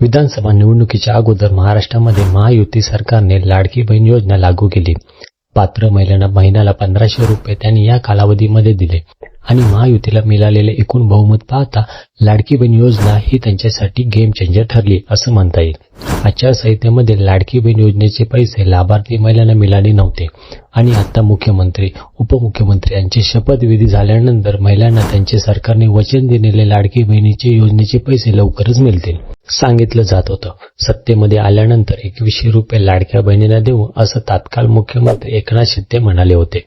विधानसभा निवडणुकीच्या अगोदर महाराष्ट्रामध्ये महायुती सरकारने लाडकी बहीण योजना लागू केली. पात्र महिलांना महिन्याला पंधराशे रुपये त्यांनी या कालावधीमध्ये दिले. आणि महायुतीला मिळालेले एकूण बहुमत पाहता लाडकी बहीण योजना ही त्यांच्यासाठी गेम चेंजर ठरली असं म्हणता येईल. आचारसंहितेमध्ये लाडकी बहीण योजनेचे पैसे लाभार्थी महिलांना मिळाले नव्हते. आणि आता मुख्यमंत्री उपमुख्यमंत्री यांची शपथविधी झाल्यानंतर महिलांना त्यांचे सरकारने वचन दिलेले लाडकी बहिणीचे योजनेचे पैसे लवकरच मिळतील. सांगितलं जात होतं. सत्तेमध्ये आल्यानंतर एकवीसशे रुपये लाडक्या बहिणींना देऊ असं तात्काळ मुख्यमंत्री एकनाथ शिंदे म्हणाले होते.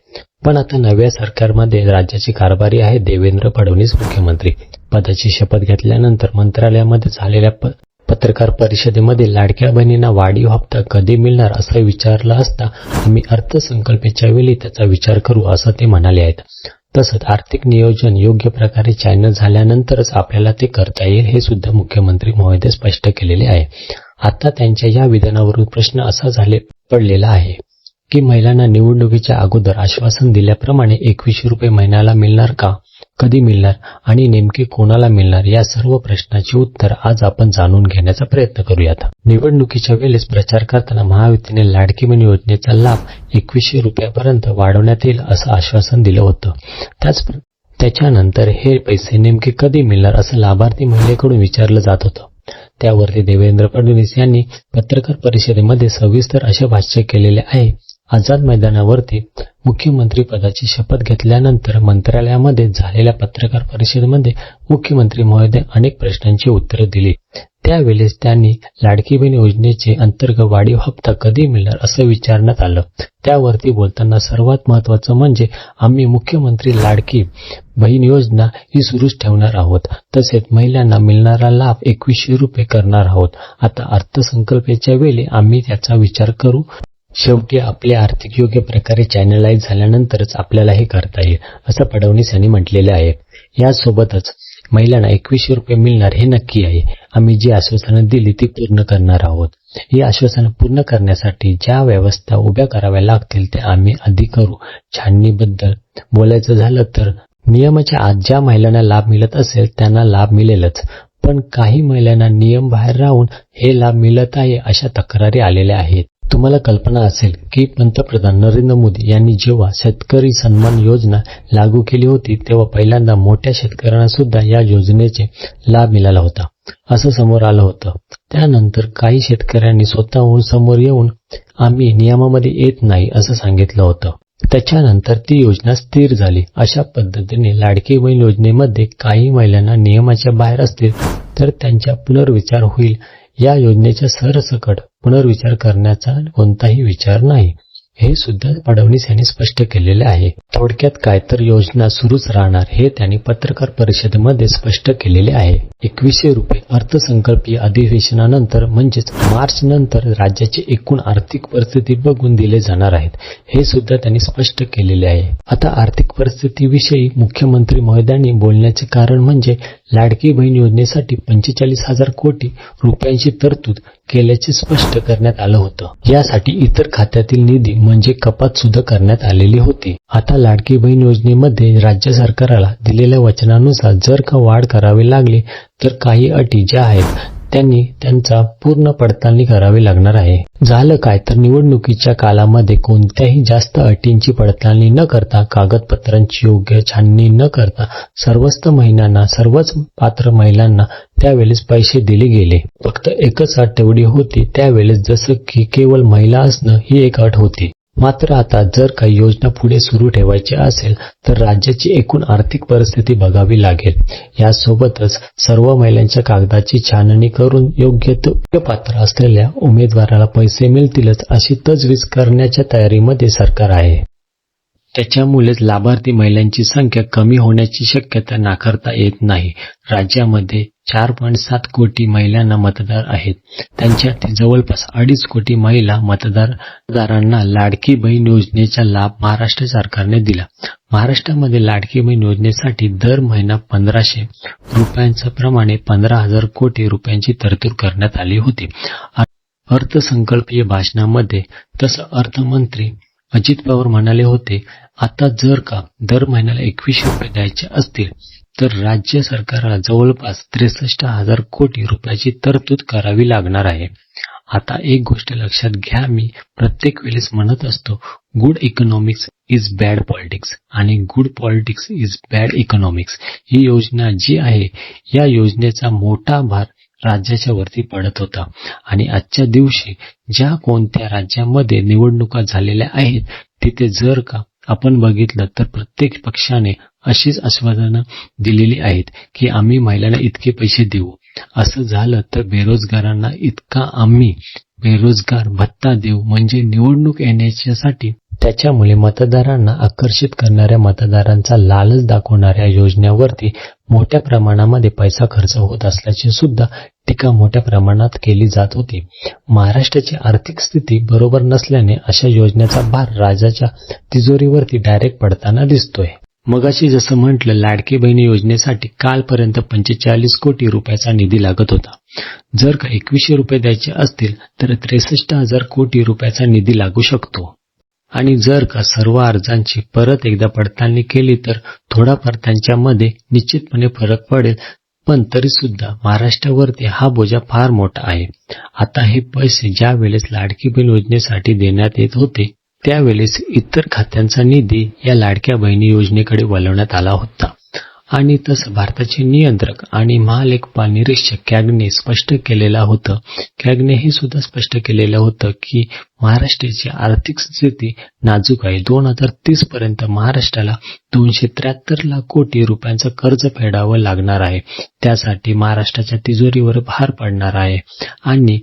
पण आता नव्या सरकारमध्ये राज्याचे कारभारी आहे देवेंद्र फडणवीस मुख्यमंत्री. पदाची शपथ घेतल्यानंतर मंत्रालयामध्ये झालेल्या पत्रकार परिषदेमध्ये लाडक्या बहिणींना वाढीव हप्ता कधी मिळणार असं विचारलं असता आम्ही अर्थसंकल्पाच्या वेळी त्याचा विचार करू असं ते म्हणाले आहेत. तसंच आर्थिक नियोजन योग्य प्रकारे चॅनल झाल्यानंतरच आपल्याला ते करता येईल हे सुद्धा मुख्यमंत्री महोदय स्पष्ट केलेले आहे. आता त्यांच्या या विधानावरून प्रश्न असा झाले पडलेला आहे की महिलांना निवडणुकीच्या अगोदर आश्वासन दिल्याप्रमाणे एकवीसशे रुपये महिन्याला मिळणार का? कधी मिळणार आणि नेमके कोणाला मिळणार या सर्व प्रश्नाची उत्तर आज आपण जाणून घेण्याचा प्रयत्न करूयात. निवडणुकीच्या वेळेस प्रचार करताना महायुतीने लाडकी बहीण योजनेचा लाभ एकवीसशे रुपयापर्यंत वाढवण्यात येईल असं आश्वासन दिलं होतं. त्याच त्याच्यानंतर हे पैसे नेमके कधी मिळणार असं लाभार्थी महिलेकडून विचारलं जात होतं. त्यावरती देवेंद्र फडणवीस यांनी पत्रकार परिषदेमध्ये सविस्तर असे भाष्य केलेले आहे. आझाद मैदानावरती मुख्यमंत्री पदाची शपथ घेतल्यानंतर मंत्रालयामध्ये झालेल्या पत्रकार परिषदेमध्ये मुख्यमंत्री महोदय अनेक प्रश्नांची उत्तरं दिली. त्यावेळेस त्यांनी लाडकी बहीण योजनेचे अंतर्गत वाढीव हप्ता कधी मिळणार असं विचारण्यात आलं. त्यावरती बोलताना सर्वात महत्वाचं म्हणजे आम्ही मुख्यमंत्री लाडकी बहीण योजना ही सुरूच ठेवणार आहोत. तसेच महिलांना मिळणारा लाभ एकवीसशे रुपये करणार आहोत. आता अर्थसंकल्पाच्या वेळी आम्ही त्याचा विचार करू. शेवटी आपले आर्थिक योग्य प्रकारे चॅनलाइज झाल्यानंतरच आपल्याला हे करता येईल असं फडणवीस यांनी म्हटलेले आहे. यासोबतच महिलांना एकवीसशे रुपये मिळणार हे नक्की आहे. आम्ही जी आश्वासनं दिली ती पूर्ण करणार आहोत. ही आश्वासनं पूर्ण करण्यासाठी ज्या व्यवस्था उभ्या कराव्या लागतील ते आम्ही आधी करू. छाननीबद्दल बोलायचं झालं तर नियमाच्या आत ज्या महिलांना लाभ मिळत असेल त्यांना लाभ मिळेलच. पण काही महिलांना नियम बाहेर राहून हे लाभ मिळत आहे अशा तक्रारी आलेल्या आहेत. तुम्हाला कल्पना असेल की पंतप्रधान नरेंद्र मोदी यांनी जेव्हा शेतकरी सन्मान योजना लागू केली होती तेव्हा पहिल्यांदा मोठ्या शेतकऱ्यांना सुद्धा या योजनेचे लाभ मिळाला होता असं समोर आलं होतं. त्यानंतर काही शेतकऱ्यांनी स्वतःहून समोर येऊन आम्ही नियमामध्ये येत नाही असं सांगितलं होतं. त्याच्यानंतर ती योजना स्थिर झाली. अशा पद्धतीने लाडकी बहीण योजनेमध्ये काही महिलांना नियमाच्या बाहेर असतील तर त्यांचा पुनर्विचार होईल या योजनेच्या सरसकट पुनर्विचार करण्याचा कोणताही विचार नाही. हे सुद्धा फडणवीस यांनी स्पष्ट केलेले आहे. थोडक्यात काय तर योजना सुरूच राहणार हे त्यांनी पत्रकार परिषदेमध्ये स्पष्ट केलेले आहे. एकवीसशे रुपये अर्थसंकल्पीय अधिवेशनानंतर म्हणजेच मार्च नंतर राज्याची एकूण आर्थिक परिस्थिती बघून दिले जाणार आहेत. हे सुद्धा त्यांनी स्पष्ट केलेले आहे. आता आर्थिक परिस्थितीविषयी मुख्यमंत्री महोदयांनी बोलण्याचे कारण म्हणजे लाडकी बहीण योजनेसाठी पंचेचाळीस हजार कोटी रुपयांची तरतूद केल्याचे स्पष्ट करण्यात आलं होतं. यासाठी इतर खात्यातील निधी म्हणजे कपात सुद्धा करण्यात आलेली होती. आता लाडकी बहीण योजनेमध्ये राज्य सरकारला दिलेल्या वचनानुसार जर का वाढ करावी लागली तर काही अटी ज्या आहेत त्यांनी त्यांचा पूर्ण पडताळणी करावी लागणार आहे. झालं काय तर निवडणुकीच्या कालामध्ये कोणत्याही जास्त अटींची पडताळणी न करता कागदपत्रांची योग्य छाननी न करता सर्वस्त महिन्यांना सर्वच पात्र महिलांना त्यावेळेस पैसे दिले गेले. फक्त एकच अट तेवढी होती त्यावेळेस जसं की केवळ महिला असणं ही एक अट होती. मात्र आता जर काही योजना पुढे सुरू ठेवायची असेल तर राज्याची एकूण आर्थिक परिस्थिती बघावी लागेल. यासोबतच सर्व महिलांच्या कागदाची छाननी करून योग्य पात्र असलेल्या उमेदवाराला पैसे मिळतीलच अशी तजवीज करण्याच्या तयारीमध्ये सरकार आहे. त्याच्यामुळेच लाभार्थी महिलांची संख्या कमी होण्याची शक्यता नाकारता येत नाही. राज्यामध्ये चार पॉईंट सात कोटी महिलांना मतदार आहेत. त्यांच्यात जवळपास अडीच कोटी महिला मतदारांना लाडकी बहीण योजनेचा लाभ महाराष्ट्र सरकारने दिला. महाराष्ट्रामध्ये लाडकी बहीण योजनेसाठी दर महिना पंधराशे रुपयांच्या प्रमाणे पंधरा हजार कोटी रुपयांची तरतूद करण्यात आली होती. अर्थसंकल्पीय भाषणामध्ये तसं अर्थमंत्री अजित पवार म्हणाले होते आता जर का दर महिन्याला एकवीसशे रुपये द्यायचे असतील तर राज्य सरकारला जवळपास त्रेसष्ट हजार कोटी रुपयाची तरतूद करावी लागणार आहे. आता एक गोष्ट लक्षात घ्या मी प्रत्येक वेळेस म्हणत असतो good economics is bad politics आणि good politics is bad economics ही योजना जी आहे या योजनेचा मोठा भार राज्याच्या वरती पडत होता. आणि आजच्या दिवशी ज्या कोणत्या राज्यामध्ये निवडणुका झालेल्या आहेत तिथे जर का आपण बघितलं तर प्रत्येक पक्षाने अशीच आश्वासनं दिलेली आहेत की आम्ही महिलांना इतके पैसे देऊ. असं झालं तर बेरोजगारांना इतका आम्ही बेरोजगार भत्ता देऊ. म्हणजे निवडणूक येण्याच्यासाठी त्याच्यामुळे मतदारांना आकर्षित करणाऱ्या मतदारांचा लालच दाखवणाऱ्या योजनेवरती मोठ्या प्रमाणामध्ये पैसा खर्च होत असल्याचे सुद्धा टीका मोठ्या प्रमाणात केली जात होती. महाराष्ट्राची आर्थिक स्थिती बरोबर नसल्याने अशा योजनेचा भार राजाच्या तिजोरीवरती डायरेक्ट पडताना दिसतोय. मगाशी जसं म्हटलं लाडकी बहिणी योजनेसाठी कालपर्यंत पंचेचाळीस कोटी रुपयाचा निधी लागत होता. जर का एकवीसशे रुपये द्यायचे असतील तर त्रेसष्ट हजार कोटी रुपयाचा निधी लागू शकतो. आणि जर का सर्व अर्जांची परत एकदा पडताळणी केली तर थोडाफार त्यांच्यामध्ये निश्चितपणे फरक पडेल पण तरी सुद्धा महाराष्ट्रावरती हा बोजा फार मोठा आहे. आता हे पैसे ज्या वेळेस लाडकी बहीण योजनेसाठी देण्यात येत होते त्यावेळेस इतर खात्यांचा निधी या लाडक्या बहिणी योजनेकडे वळवण्यात आला होता. आणि तसं भारताचे नियंत्रक आणि महालेखपाल निरीक्षक कॅगने स्पष्ट केलेलं होतं. कॅगने हे सुद्धा स्पष्ट केलेलं होतं की महाराष्ट्राची आर्थिक स्थिती नाजूक आहे. दोन हजार तीस पर्यंत महाराष्ट्राला दोनशे त्र्याहत्तर लाख कोटी रुपयांचं कर्ज फेडावं लागणार आहे. त्यासाठी महाराष्ट्राच्या तिजोरीवर भार पडणार आहे. आणि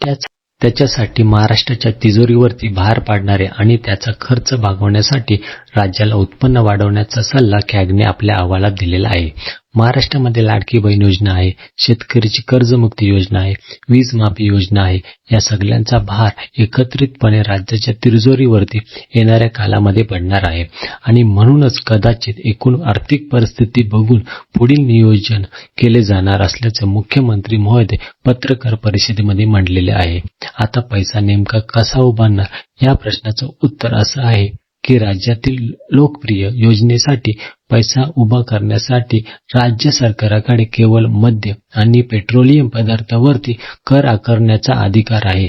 त्याच त्याच्यासाठी महाराष्ट्राच्या तिजोरीवरती भार पाडणारे आणि त्याचा खर्च भागवण्यासाठी राज्याला उत्पन्न वाढवण्याचा सल्ला कॅगने आपल्या अहवालात दिलेला आहे. महाराष्ट्रामध्ये लाडकी बहीण योजना आहे शेतकरीची कर्जमुक्ती योजना आहे वीज माफी योजना आहे या सगळ्यांचा भार एकत्रितपणे राज्याच्या तिजोरीवरती येणाऱ्या कालामध्ये पडणार आहे. आणि म्हणूनच कदाचित एकूण आर्थिक परिस्थिती बघून पुढील नियोजन केले जाणार असल्याचं मुख्यमंत्री महोदय पत्रकार परिषदेमध्ये मांडलेले आहे. आता पैसा नेमका कसा उभारणार या प्रश्नाचं उत्तर असं आहे. की राज्यातील लोकप्रिय योजनेसाठी पैसा उभा करण्यासाठी राज्य सरकाराकडे केवळ मद्य आणि पेट्रोलियम पदार्थावरती कर आकारण्याचा अधिकार आहे.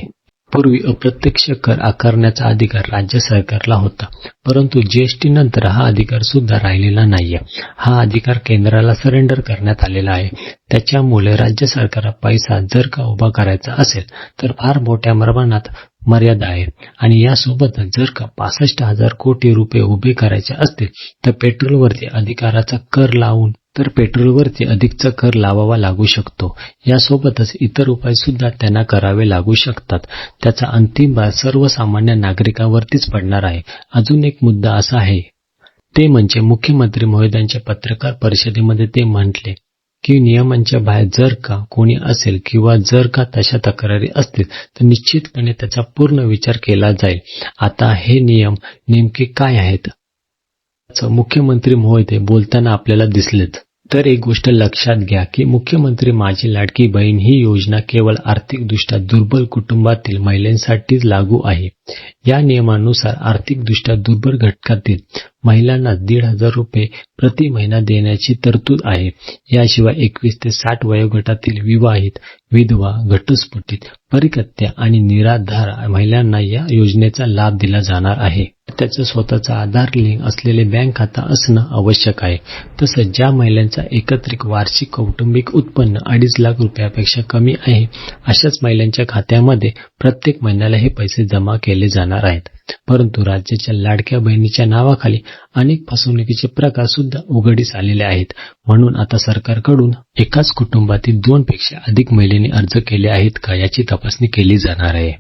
पूर्वी अप्रत्यक्ष कर आकारण्याचा अधिकार राज्य सरकारला होता परंतु जीएसटी नंतर हा अधिकार सुद्धा राहिलेला नाहीये. हा अधिकार केंद्राला सरेंडर करण्यात आलेला आहे. त्याच्यामुळे राज्य सरकारला पैसा जर का उभा करायचा असेल तर फार मोठ्या प्रमाणात मर्यादा आहे. आणि यासोबतच जर का पासष्ट हजार कोटी रुपये उभे करायचे असतील तर पेट्रोलवरती अधिकाराचा कर लावून तर पेट्रोलवरती अधिकचा कर लावावा लागू शकतो. यासोबतच इतर उपाय सुद्धा त्यांना करावे लागू शकतात. त्याचा अंतिम भार सर्वसामान्य नागरिकांवरतीच पडणार आहे. अजून एक मुद्दा असा आहे. ते म्हणजे मुख्यमंत्री महोदयांच्या पत्रकार परिषदेमध्ये ते म्हटले की नियमांच्या बाहेर जर का कोणी असेल किंवा जर का तशा तक्रारी असतील तर निश्चितपणे त्याचा पूर्ण विचार केला जाईल. आता हे नियम नेमके काय आहेत? मुख्यमंत्री मोहिते बोलताना आपल्याला दिसलेत. तर एक गोष्ट लक्षात घ्या की मुख्यमंत्री माझी लाडकी बहीण ही योजना केवळ आर्थिकदृष्ट्या दुर्बल कुटुंबातील महिलांसाठीच लागू आहे. या नियमानुसार आर्थिकदृष्ट्या दुर्बल घटकातील महिलांना दीड हजार रुपये प्रति महिना देण्याची तरतूद आहे. याशिवाय एकवीस ते साठ वयोगटातील विवाहित विधवा घटस्फोटित परिकत्या आणि निराधार महिलांना या योजनेचा लाभ दिला जाणार आहे. त्याचं स्वतःचा आधार लिंक असलेले बँक खाता असणं आवश्यक आहे. तसंच ज्या महिलांचा एकत्रित वार्षिक कौटुंबिक उत्पन्न अडीच लाख रुपयापेक्षा कमी आहे अशाच महिलांच्या खात्यामध्ये प्रत्येक महिन्याला हे पैसे जमा केले जाणार आहेत. परंतु राज्याच्या लाडक्या बहिणीच्या नावाखाली अनेक फसवणुकीचे प्रकार सुद्धा उघडीस आलेले आहेत. म्हणून आता सरकारकडून एकाच कुटुंबातील दोन पेक्षा अधिक महिलेने अर्ज केले आहेत का याची तपासणी केली जाणार आहे.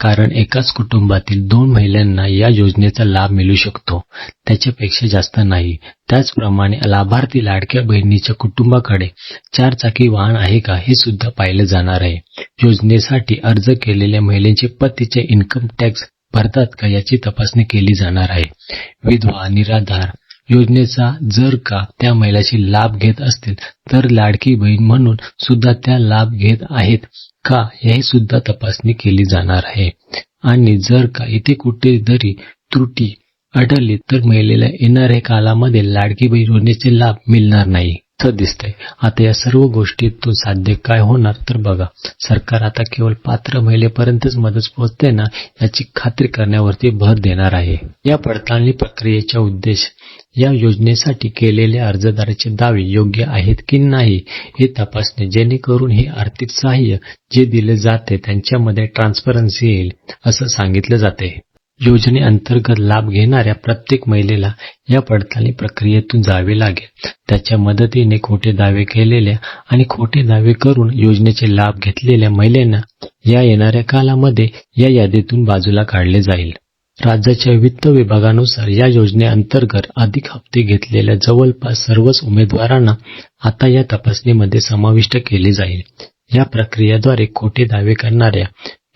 कारण एकाच कुटुंबातील दोन महिलांना या योजनेचा लाभ मिळू शकतो. त्याच्यापेक्षा जास्त नाही. त्याचप्रमाणे लाभार्थी लाडक्या बहिणीच्या कुटुंबाकडे चार चाकी वाहन आहे का हे सुद्धा पाहिलं जाणार आहे. योजनेसाठी अर्ज केलेल्या महिलेचे पतीचे इन्कम टॅक्स भरतात का याची तपासणी केली जाणार आहे. विधवा निराधार योजनेचा जर का त्या महिलाची लाभ घेत असतील तर लाडकी बहीण म्हणून सुद्धा त्या लाभ घेत आहेत का याही सुद्धा तपासणी केली जाणार आहे. आणि जर का इथे कुठेतरी त्रुटी आढळली तर महिलेला येणाऱ्या कालामध्ये लाडकी बहीण योजनेचे लाभ मिळणार नाही. दिसतंय. आता या सर्व गोष्टीतून साध्य काय होणार तर बघा. सरकार आता केवळ पात्र महिलेपर्यंतच मदत पोहोचते ना याची खात्री करण्यावरती भर देणार आहे. या पडताळणी प्रक्रियेचा उद्देश या योजनेसाठी केलेल्या अर्जदाराचे दावे योग्य आहेत की नाही हे तपासणे जेणेकरून हे आर्थिक सहाय्य जे दिले जाते त्यांच्यामध्ये ट्रान्सपरन्सी येईल असं सांगितलं जाते योजनेअंतर्गत लाभ घेणाऱ्या प्रत्येक महिलेला या पडताळणी प्रक्रियेतून जावे लागेल. त्याच्या मदतीने खोटे दावे केलेल्या आणि खोटे दावे करून योजनेचे लाभ घेतलेल्या महिलांना या येणाऱ्या कालामध्ये या यादीतून बाजूला काढले जाईल. राज्याच्या वित्त विभागानुसार या योजनेअंतर्गत अधिक हप्ते घेतलेल्या जवळपास सर्वच उमेदवारांना आता या तपासणीमध्ये समाविष्ट केले जाईल. या प्रक्रियेद्वारे खोटे दावे करणाऱ्या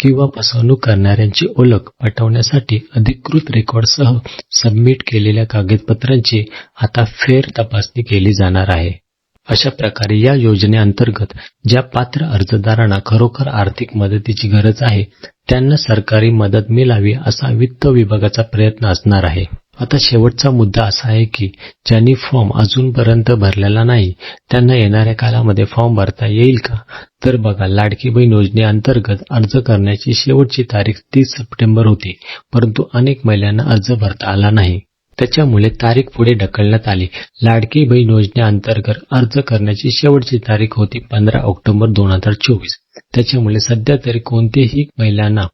किंवा फसवणूक करणाऱ्यांची ओळख पटवण्यासाठी अधिकृत रेकॉर्डसह सबमिट केलेल्या कागदपत्रांची आता फेर तपासणी केली जाणार आहे. अशा प्रकारे या योजनेअंतर्गत ज्या पात्र अर्जदारांना खरोखर आर्थिक मदतीची गरज आहे त्यांना सरकारी मदत मिळावी असा वित्त विभागाचा प्रयत्न असणार आहे. आता शेवटचा मुद्दा असा आहे की ज्यांनी फॉर्म अजूनपर्यंत भरलेला नाही त्यांना येणाऱ्या कालामध्ये फॉर्म भरता येईल का? तर बघा लाडकी बहीण योजनेअंतर्गत अर्ज करण्याची शेवटची तारीख तीस सप्टेंबर होती परंतु अनेक महिलांना अर्ज भरता आला नाही. त्याच्यामुळे तारीख पुढे ढकलण्यात आली. लाडकी बहीण योजनेअंतर्गत अर्ज करण्याची शेवटची तारीख होती पंधरा ऑक्टोबर दोन हजार चोवीस. त्याच्यामुळे सध्या तरी कोणतीही महिलांना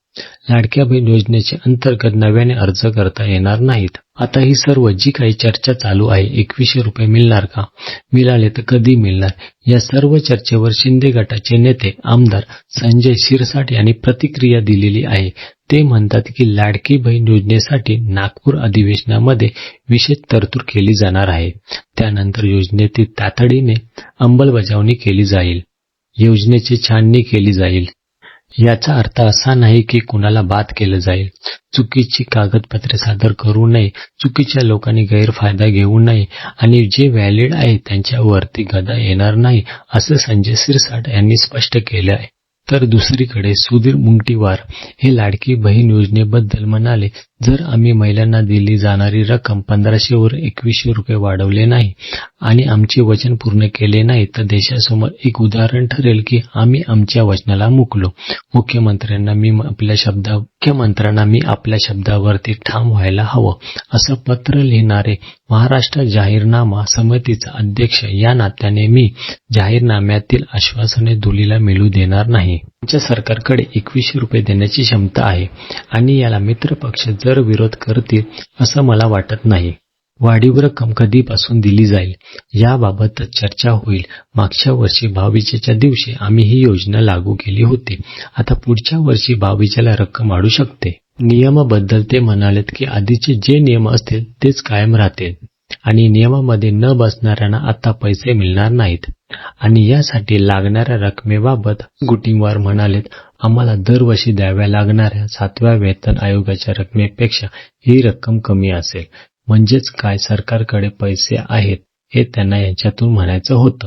लाडक्या बहीण योजनेचे अंतर्गत नव्याने अर्ज करता येणार नाहीत. आता ही सर्व जी काही चर्चा चालू आहे एकवीसशे रुपये मिळणार का? मिळाले तर कधी मिळणार? या सर्व चर्चेवर शिंदे गटाचे नेते आमदार संजय शिरसाट यांनी प्रतिक्रिया दिलेली आहे. ते म्हणतात की लाडकी बहीण योजनेसाठी नागपूर अधिवेशनामध्ये विशेष तरतूद केली जाणार आहे. त्यानंतर योजनेतील तातडीने अंमलबजावणी केली जाईल. योजनेची छाननी केली जाईल. याचा अर्थ असा नाही की कुणाला बाद केलं जाईल. चुकीची कागदपत्रे सादर करू नये. चुकीच्या लोकांनी गैरफायदा घेऊ नये. आणि जे व्हॅलिड आहे त्यांच्यावरती गदा येणार नाही असं संजय सिरसाट यांनी स्पष्ट केलं आहे. तर दुसरीकडे सुधीर मुंगटीवार हे लाडकी बहीण योजनेबद्दल म्हणाले जर आम्ही महिलांना दिली जाणारी रक्कम पंधराशेवर एकवीसशे रुपये वाढवले नाही आणि आमचे वचन पूर्ण केले नाही तर देशासमोर एक उदाहरण ठरेल की आम्ही आमच्या वचनाला मुकलो. मुख्यमंत्र्यांना मी आपल्या शब्दा मुख्यमंत्र्यांना मी आपल्या शब्दावरती ठाम व्हायला हवं असं पत्र लिहिणारे महाराष्ट्र जाहीरनामा समितीचा अध्यक्ष या नात्याने मी जाहीरनाम्यातील आश्वासने धुलीला मिळू देणार नाही. आमच्या सरकारकडे एकवीसशे रुपये देण्याची क्षमता आहे आणि याला मित्रपक्ष जर विरोध करतील असं मला वाटत नाही. वाढीव रक्कम कधीपासून दिली जाईल. याबाबत चर्चा होईल. मागच्या वर्षी भाऊबीजेच्या दिवशी आम्ही ही योजना लागू केली होती. आता पुढच्या वर्षी भाऊबीजेला रक्कम वाढू शकते. नियमाबद्दल ते म्हणालेत की आधीचे जे नियम असतील तेच कायम राहतील. आणि नियमामध्ये न बसणाऱ्यांना आता पैसे मिळणार नाहीत. आणि यासाठी लागणाऱ्या रकमेबाबत गुटिंगवार म्हणालेत आम्हाला दरवर्षी द्याव्या लागणाऱ्या सातव्या वेतन आयोगाच्या रकमेपेक्षा ही रक्कम कमी असेल. म्हणजेच काय सरकारकडे पैसे आहेत हे त्यांना यांच्यातून म्हणायचं होतं.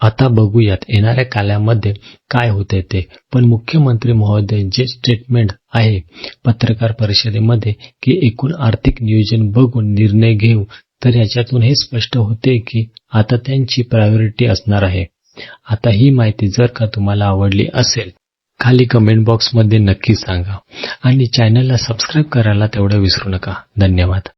आता बघूयात येणाऱ्या काल्यामध्ये काय होते ते. पण मुख्यमंत्री महोदय जे स्टेटमेंट आहे पत्रकार परिषदेमध्ये की एकूण आर्थिक नियोजन बघून निर्णय घेऊ तर याच्यातून हे स्पष्ट होते की आता त्यांची प्रायोरिटी असणार आहे. आता ही माहिती जर का तुम्हाला आवडली असेल खाली कमेंट बॉक्समध्ये नक्की सांगा. आणि चॅनलला सबस्क्राईब करायला तेवढं विसरू नका. धन्यवाद.